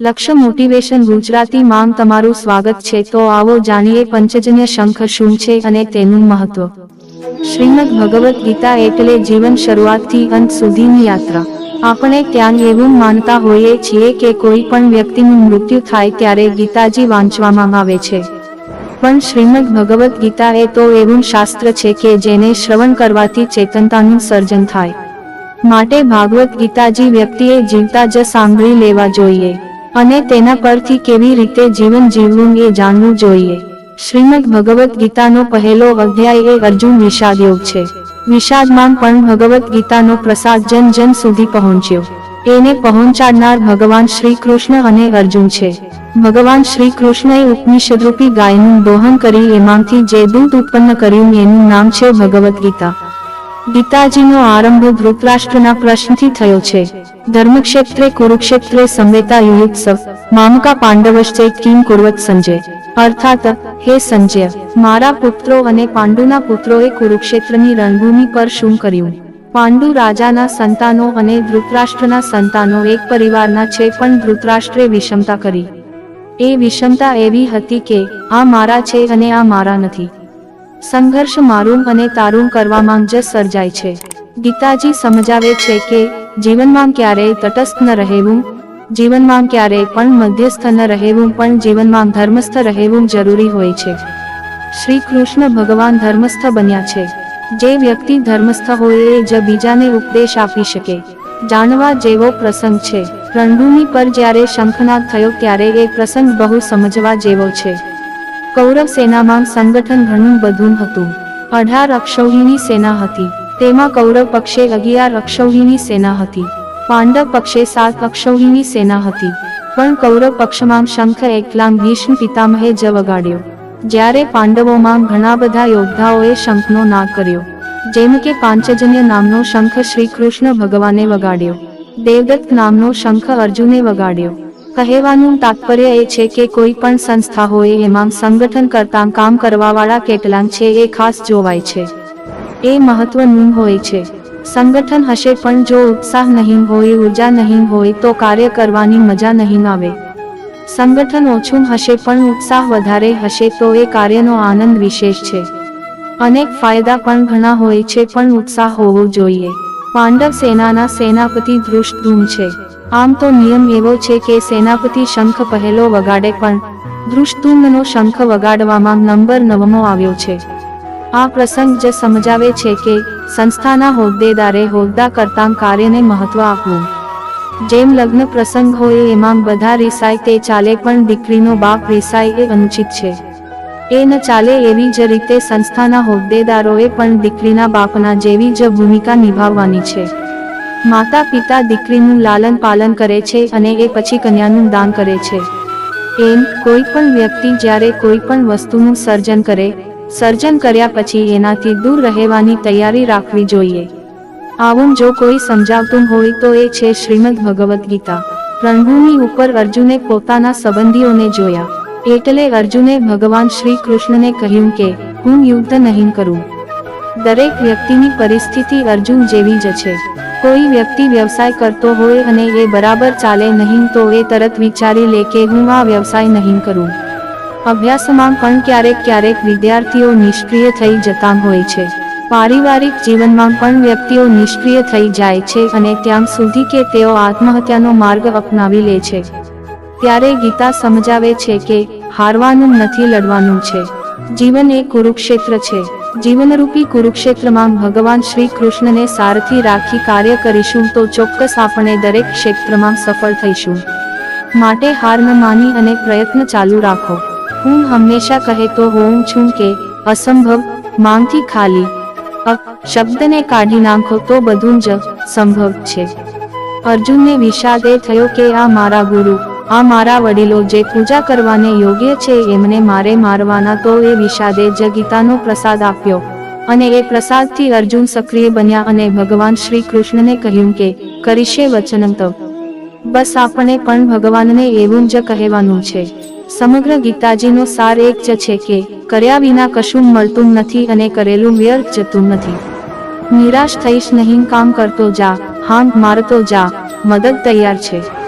લક્ષ્ય મોટિવેશન ગુજરાતી માં તમારું સ્વાગત છે. તો આવો જાણીએ પંચજન્ય શંખ શું છે અને તેનું મહત્વ. શ્રીમદ ભગવદ્ ગીતા એટલે જીવન શરૂઆતથી અંત સુધીની યાત્રા. આપણે ત્યાં એવું માનતા હોઈએ છીએ કે કોઈ પણ વ્યક્તિનું મૃત્યુ થાય ત્યારે ગીતાજી વાંચવામાં આવે છે. પણ શ્રીમદ ભગવદ્ ગીતા એ તો એવું શાસ્ત્ર છે કે જેને શ્રવણ કરવાથી ચેતનતાનું સર્જન થાય. માટે ભાગવત ગીતાજી વ્યક્તિએ જીવતા જ સાંભળી લેવા જોઈએ. અને તેના પરથી કેવી રીતે જીવન જીવવું એ જાણવું જોઈએ. શ્રીમદ ભગવદ્ ગીતાનો પહેલો અધ્યાય એ અર્જુન વિષાદ યોગ છે. વિષાદમાં પણ ભગવદ્ ગીતાનો પ્રસાદ જન જન સુધી પહોંચ્યો. એને પહોંચાડનાર ભગવાન શ્રી કૃષ્ણ અને અર્જુન છે. ભગવાન શ્રી કૃષ્ણએ ઉપનિષદરૂપી ગાયનું દોહન કરી એમાંથી જે દૂધ ઉત્પન્ન કર્યું એનું નામ છે ભગવદ્ ગીતા. ગીતાજીનો આરંભ ધૃતરાષ્ટ્રના પ્રશ્નથી થયો છે. ધર્મક્ષેત્રે, કુરુક્ષેત્રે સંવેતા યુયુત્સવ મામકા પાંડવશ્ચે કિમ કુર્વત સંજય. અર્થાત, હે સંજય, મારા પુત્રો અને પાંડુના પુત્રોએ કુરુક્ષેત્રની રણભૂમિ પર શું કર્યું? પાંડુ રાજાના સંતાનો અને ધૃતરાષ્ટ્રના સંતાનો એક પરિવારના છે પણ ધૃતરાષ્ટ્રે વિષમતા કરી. એ વિષમતા એવી હતી કે, આ મારા છે અને આ મારા નથી. સંઘર્ષ મારું અને તારું કરવામાં જ સર્જાય છે. ગીતાજી સમજાવે છે કે, જીવનમાં ક્યારેય તટસ્થ ન રહેવું, જીવનમાં ક્યારેય પણ મધ્યસ્થ ન રહેવું, પણ જીવનમાં ધર્મસ્થ રહેવું જરૂરી હોય છે. શ્રી કૃષ્ણ ભગવાન ધર્મસ્થ બન્યા છે. જે વ્યક્તિ ધર્મસ્થ હોય એ જ બીજાને ઉપદેશ આપી શકે. જાણવા જેવો પ્રસંગ છે. રણભૂમિ પર જ્યારે શંખનાદ થયો ત્યારે એ પ્રસંગ બહુ સમજવા જેવો છે. કૌરવ સેનામાં સંગઠન ઘણું બધું હતું. અઢાર અક્ષૌહિણી સેના હતી. તેમાં કૌરવ પક્ષે અગિયાર અક્ષૌહિણી સેના હતી. પાંડવ પક્ષે સાત અક્ષૌહિણી સેના હતી. પણ કૌરવ પક્ષમાં શંખ એકલામ ભીષ્મ પિતામહે જ વગાડ્યો. જ્યારે પાંડવોમાં ઘણા બધા યોદ્ધાઓએ શંખનો ના કર્યો. જેમ કે પાંચજન્ય નામનો શંખ શ્રી કૃષ્ણ ભગવાને વગાડ્યો. દેવદત્ત નામનો શંખ અર્જુને વગાડ્યો. કહેવાનું તાત્પર્ય એ છે કે કોઈ પણ સંસ્થા હોય એમાં સંગઠન કરતા કામ કરવાવાળા કેટલાક છે એ ખાસ જોવાય છે. એ મહત્વનું હોય છે. સંગઠન હશે પણ જો ઉત્સાહ નહીં હોય, ઊર્જા નહીં હોય, તો કાર્ય કરવાની મજા નહીં આવે. સંગઠન ઓછું હશે પણ ઉત્સાહ વધારે હશે તો એ કાર્યનો આનંદ વિશેષ છે. અનેક ફાયદા પણ ઘણા હોય છે પણ ઉત્સાહ હોવો જોઈએ. પાંડવ સેનાના સેનાપતિ ધૃષ્ટદ્યુમ છે. આમ તો નિયમ એવો છે કે સેનાપતિ શંખ પહેલો વગાડે પણ ધૃષ્ટદ્યુમ્નનો શંખ વગાડવામાં નંબર નવમો આવ્યો છે. આ પ્રસંગ જ સમજાવે છે કે સંસ્થાના હોદ્દેદારે હોદ્દા કરતાં કાર્યને મહત્વ આપવું જેમ લગ્ન પ્રસંગ હોય એમાં બધા રિસાય તે ચાલે પણ દીકરીનો બાપ રિસાય એ અનુચિત છે. એ ન ચાલે એવી જ રીતે સંસ્થાના હોદ્દેદારોએ પણ દીકરીના બાપના જેવી જ ભૂમિકા નિભાવવાની છે. માતા પિતા દીકરીનું લાલન પાલન કરે છે અને એ પછી કન્યાનું દાન કરે છે. એમ, કોઈ પણ વ્યક્તિ જ્યારે કોઈ પણ વસ્તુનું સર્જન કરે, સર્જન કર્યા પછી એનાથી દૂર રહેવાની તૈયારી રાખવી જોઈએ. આવું જો કોઈ સમજાવતું હોય તો એ છે શ્રીમદ ભગવદ્ ગીતા. રણભૂમિ ઉપર અર્જુને પોતાના સંબંધીઓને જોયા. એટલે અર્જુને ભગવાન શ્રી કૃષ્ણને કહ્યું કે, હું યુદ્ધ નહીં કરું. દરેક વ્યક્તિની પરિસ્થિતિ અર્જુન જેવી જ છે. કોઈ વ્યક્તિ વ્યવસાય કરતો હોય અને એ બરાબર ચાલે નહીં તો એ તરત વિચારી લે કે હું આ વ્યવસાય નહીં કરું. અભ્યાસમાં પણ ક્યારેક ક્યારેક વિદ્યાર્થીઓ નિષ્ક્રિય થઈ જતા હોય છે. પારિવારિક જીવનમાં પણ વ્યક્તિઓ નિષ્ક્રિય થઈ જાય છે અને ત્યાં સુધી કે તેઓ આત્મહત્યાનો માર્ગ અપનાવી લે છે. ત્યારે ગીતા સમજાવે છે કે, હારવાનું નથી લડવાનું છે. જીવન એ કુરુક્ષેત્ર છે. જીવનરૂપી કુરુક્ષેત્રમાં ભગવાન શ્રી કૃષ્ણને સારથી રાખી કાર્ય કરીશું તો ચોક્કસ આપણે દરેક ક્ષેત્રમાં સફળ થઈશું. માટે હાર ન માની અને પ્રયત્ન ચાલુ રાખો. હું હંમેશા કહેતો હોઉં છું કે, અસંભવ, માંગથી ખાલી. શબ્દને કાઢી નાખો તો બધું જ સંભવ છે. અર્જુનને વિષાદ એ થયો કે આ મારા ગુરુ આ મારા વડીલો જે પૂજા કરવાને યોગ્ય છે એમને મારે મારવાના તો એ વિષાદે જ ગીતાનો પ્રસાદ આપ્યો. અને એ પ્રસાદથી અર્જુન સક્રિય બન્યા અને ભગવાન શ્રી કૃષ્ણને કહ્યું કે, કરીશે વચનમ તવ. બસ આપણે પણ ભગવાનને એવું જ કહેવાનું છે. સમગ્ર ગીતાજીનો સાર એક જ છે કે, કર્યા વિના કશું મળતું નથી અને કરેલું વ્યર્થ જતું નથી. નિરાશ થઈશ નહીં, કામ કરતો જા હાંગ મારતો જા, મદદ તૈયાર છે.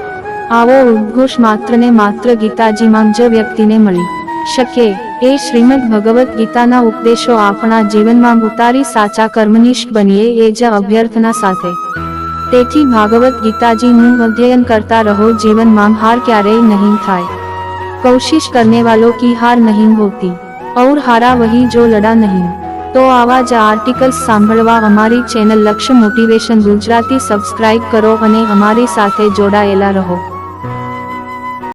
આવો ઉદ્ઘોષ માત્રને માત્ર ગીતાજીમાં જ વ્યક્તિને મળી શકે એ શ્રીમદ ભગવદ્ ગીતાના ઉપદેશો આપણા જીવનમાં ઉતારી સાચા કર્મનિષ્ઠ બનીએ એ જ અભ્યર્થના સાથે. તેથી ભાગવત ગીતાજીનું અધ્યયન કરતા રહો જીવનમાં હાર ક્યારેય નહીં થાય. કોશિશ કરને વાલો કી હાર નહીં હોતી. ઔર હારા વહી જો લડા નહીં. તો આવા જ આર્ટિકલ્સ સાંભળવા અમારી ચેનલ લક્ષ્ય મોટિવેશન ગુજરાતી સબસ્ક્રાઇબ કરો અને અમારી સાથે જોડાયેલા રહો.